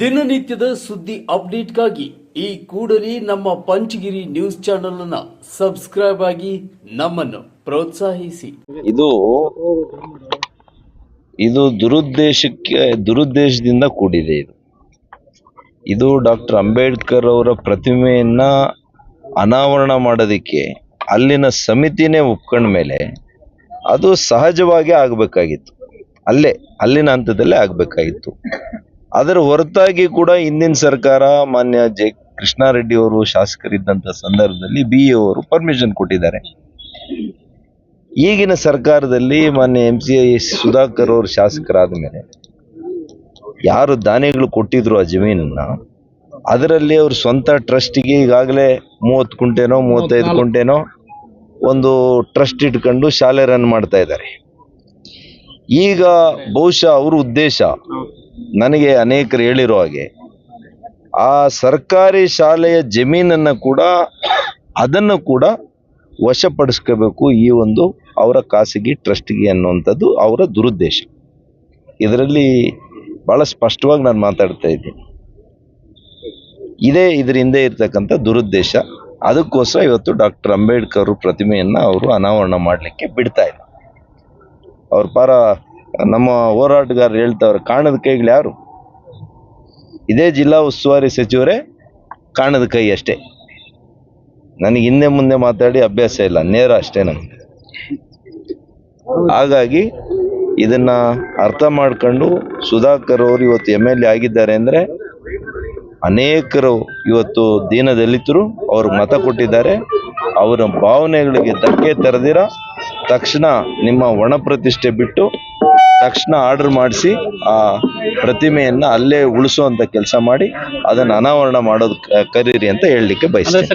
ದಿನನಿತ್ಯದ ಸುದ್ದಿ ಅಪ್ಡೇಟ್ಗಾಗಿ ಈ ಕೂಡಲೇ ನಮ್ಮ ಪಂಚಗಿರಿ ನ್ಯೂಸ್ ಚಾನೆಲ್ ಅನ್ನ ಸಬ್ಸ್ಕ್ರೈಬ್ ಆಗಿ ನಮ್ಮನ್ನು ಪ್ರೋತ್ಸಾಹಿಸಿ. ಇದು ಇದು ದುರುದ್ದೇಶಕ್ಕೆ ದುರುದ್ದೇಶದಿಂದ ಕೂಡಿದೆ ಇದು. ಇದು ಡಾಕ್ಟರ್ ಅಂಬೇಡ್ಕರ್ ಅವರ ಪ್ರತಿಮೆಯನ್ನ ಅನಾವರಣ ಮಾಡೋದಕ್ಕೆ ಅಲ್ಲಿನ ಸಮಿತಿನೇ ಒಪ್ಕೊಂಡ ಮೇಲೆ ಅದು ಸಹಜವಾಗಿ ಆಗಬೇಕಾಗಿತ್ತು. ಅಲ್ಲೇ, ಅಲ್ಲಿನ ಹಂತದಲ್ಲೇ ಆಗಬೇಕಾಗಿತ್ತು. ಅದರ ಹೊರತಾಗಿ ಕೂಡ ಹಿಂದಿನ ಸರ್ಕಾರ ಮಾನ್ಯ ಜೆ ಕೃಷ್ಣಾರೆಡ್ಡಿ ಅವರು ಶಾಸಕರಿದ್ದಂಥ ಸಂದರ್ಭದಲ್ಲಿ ಬಿ ಎ ಅವರು ಪರ್ಮಿಷನ್ ಕೊಟ್ಟಿದ್ದಾರೆ. ಈಗಿನ ಸರ್ಕಾರದಲ್ಲಿ ಮಾನ್ಯ ಎಂ ಸಿ ಐ ಸುಧಾಕರ್ ಅವರು ಶಾಸಕರಾದ ಮೇಲೆ ಯಾರು ದಾನಿಗಳು ಕೊಟ್ಟಿದ್ರು ಆ ಜಮೀನನ್ನ ಅದರಲ್ಲಿ ಅವ್ರ ಸ್ವಂತ ಟ್ರಸ್ಟಿಗೆ ಈಗಾಗಲೇ ಮೂವತ್ತು ಕುಂಟೆನೋ ಮೂವತ್ತೈದು ಕುಂಟೆನೋ ಒಂದು ಟ್ರಸ್ಟ್ ಇಟ್ಕೊಂಡು ಶಾಲೆ ರನ್ ಮಾಡ್ತಾ ಇದ್ದಾರೆ. ಈಗ ಬಹುಶಃ ಅವ್ರ ಉದ್ದೇಶ ನನಗೆ ಅನೇಕರು ಹೇಳಿರೋ ಹಾಗೆ, ಆ ಸರ್ಕಾರಿ ಶಾಲೆಯ ಜಮೀನನ್ನು ಕೂಡ ಅದನ್ನು ಕೂಡ ವಶಪಡಿಸ್ಕೋಬೇಕು ಈ ಒಂದು ಅವರ ಖಾಸಗಿ ಟ್ರಸ್ಟ್ಗೆ ಅನ್ನುವಂಥದ್ದು ಅವರ ದುರುದ್ದೇಶ. ಇದರಲ್ಲಿ ಭಾಳ ಸ್ಪಷ್ಟವಾಗಿ ನಾನು ಮಾತಾಡ್ತಾ ಇದ್ದೀನಿ. ಇದೇ ಇದರ ಹಿಂದೆ ಇರ್ತಕ್ಕಂಥ ದುರುದ್ದೇಶ. ಅದಕ್ಕೋಸ್ಕರ ಇವತ್ತು ಡಾಕ್ಟರ್ ಅಂಬೇಡ್ಕರ್ ಪ್ರತಿಮೆಯನ್ನು ಅವರು ಅನಾವರಣ ಮಾಡಲಿಕ್ಕೆ ಬಿಡ್ತಾ ಇಲ್ಲ. ಅವ್ರ ಪಾರ ನಮ್ಮ ಹೋರಾಟಗಾರರು ಹೇಳ್ತಾವ್ರೆ, ಕಾಣದ ಕೈಗಳು ಯಾರು? ಇದೇ ಜಿಲ್ಲಾ ಉಸ್ತುವಾರಿ ಸಚಿವರೇ ಕಾಣದ ಕೈ ಅಷ್ಟೇ. ನನಗೆ ಹಿಂದೆ ಮುಂದೆ ಮಾತಾಡಿ ಅಭ್ಯಾಸ ಇಲ್ಲ, ನೇರ ಅಷ್ಟೇ ನಮ್ಗೆ ಹಾಗಾಗಿ ಇದನ್ನ ಅರ್ಥ ಮಾಡ್ಕೊಂಡು ಸುಧಾಕರ್ ಅವರು ಇವತ್ತು ಎಂ ಎಲ್ ಎ ಆಗಿದ್ದಾರೆ ಅಂದ್ರೆ ಅನೇಕರು ಇವತ್ತು ದೀನದಲಿತರು ಅವ್ರಿಗೆ ಮತ ಕೊಟ್ಟಿದ್ದಾರೆ. ಅವರ ಭಾವನೆಗಳಿಗೆ ಧಕ್ಕೆ ತರದಿರ ತಕ್ಷಣ ನಿಮ್ಮ ಒಣ ಪ್ರತಿಷ್ಠೆ ಬಿಟ್ಟು ತಕ್ಷಣ ಆರ್ಡರ್ ಮಾಡಿಸಿ ಆ ಪ್ರತಿಮೆಯನ್ನ ಅಲ್ಲೇ ಉಳಿಸುವಂತ ಕೆಲಸ ಮಾಡಿ ಅದನ್ನ ಅನಾವರಣ ಮಾಡೋದು ಕರೀರಿ ಅಂತ ಹೇಳಲಿಕ್ಕೆ ಬಯಸ್ತೇನೆ.